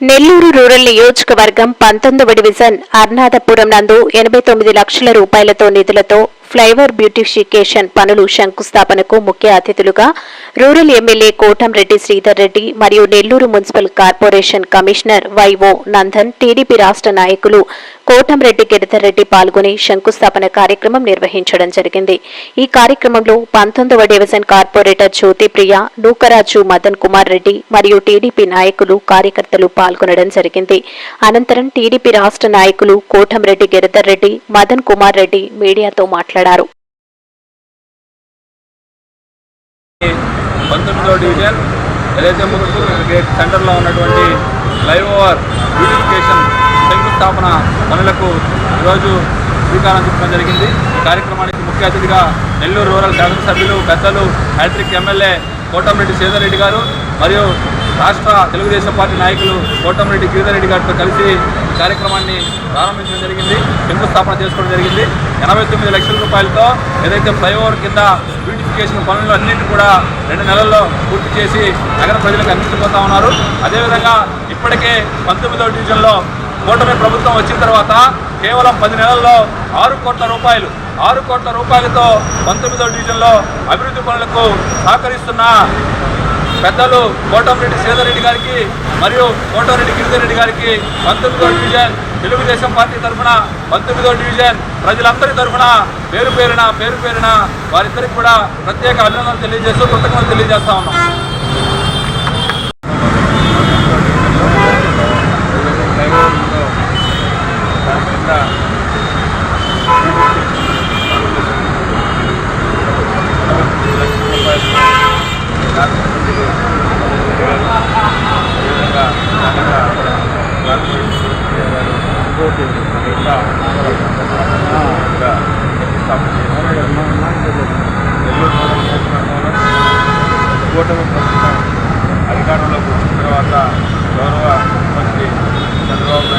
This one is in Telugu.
నెల్లూరు రూరల్ నియోజకవర్గం పంతొమ్మిదవ డివిజన్ అర్నాథపురం నందు ఎనభై తొమ్మిది లక్షల రూపాయలతో నిధులతో ఫ్లైఓవర్ బ్యూటిఫికేషన్ పనులు శంకుస్థాపనకు ముఖ్య అతిథులుగా రూరల్ ఎమ్మెల్యే కోటంరెడ్డి శ్రీధర్ రెడ్డి మరియు Nellore municipal corporation commissioner YO Nandan TDP రాష్ట్ర నాయకులు కోటంరెడ్డి గిరిధర్ రెడ్డి పాల్గొని శంకుస్థాపన కార్యక్రమం నిర్వహించడం జరిగింది. ఈ కార్యక్రమంలో పంతొమ్మిదవ డివిజన్ కార్పొరేటర్ జ్యోతిప్రియ నూకరాజు మదన్ కుమార్ రెడ్డి మరియు టీడీపీ నాయకులు కార్యకర్తలు పాల్గొనడం జరిగింది. అనంతరం టీడీపీ రాష్ట్ర నాయకులు కోటంరెడ్డి గిరిధర్ రెడ్డి మదన్ కుమార్ రెడ్డి మీడియాతో మాట్లాడారు. పంతొమ్మిదవ డివిజన్ ఏదైతే మున్సిపల్ గేట్ సెంటర్లో ఉన్నటువంటి ఫ్లైఓవర్ బ్యూటిఫికేషన్ శంకుస్థాపన పనులకు ఈరోజు శ్రీకారం చుట్టడం జరిగింది. ఈ కార్యక్రమానికి ముఖ్య అతిథిగా నెల్లూరు రూరల్ శాసనసభ్యులు పెద్దలు హ్యాట్రిక్ ఎమ్మెల్యే కోటంరెడ్డి సీదరెడ్డి గారు మరియు రాష్ట్ర తెలుగుదేశం పార్టీ నాయకులు కోటంరెడ్డి గిరిధర్ రెడ్డి గారితో కలిసి కార్యక్రమాన్ని ప్రారంభించడం జరిగింది. శంకుస్థాపన చేసుకోవడం జరిగింది. ఎనభై తొమ్మిది లక్షల రూపాయలతో ఏదైతే ఫ్లైఓవర్ కింద బ్యూటిఫికేషన్ పనులు అన్నింటి కూడా రెండు నెలల్లో పూర్తి చేసి నగర ప్రజలకు అందించబోతా ఉన్నారు. అదేవిధంగా ఇప్పటికే పంతొమ్మిదవ డివిజన్లో కూటమి ప్రభుత్వం వచ్చిన తర్వాత కేవలం పది నెలల్లో ఆరు కోట్ల రూపాయలు ఆరు కోట్ల రూపాయలతో పంతొమ్మిదవ డివిజన్లో అభివృద్ధి పనులకు సహకరిస్తున్న పెద్దలు కోటమిరెడ్డి సేదరెడ్డి గారికి మరియు కోటమిరెడ్డి గిరిధర్ రెడ్డి గారికి పంతొమ్మిదో డివిజన్. తెలుగుదేశం పార్టీ తరఫున పంతొమ్మిదో డివిజన్. ప్రజలందరి తరఫున పేరు పేరున పేరు పేరున వారిద్దరికి కూడా ప్రత్యేక అభినందనలు తెలియజేస్తూ కృతజ్ఞతలు తెలియజేస్తా ఉన్నాం. కూటమి ప్రభుత్వం అధికారంలోకి వచ్చిన తర్వాత గౌరవ ముఖ్యమంత్రి చంద్రబాబు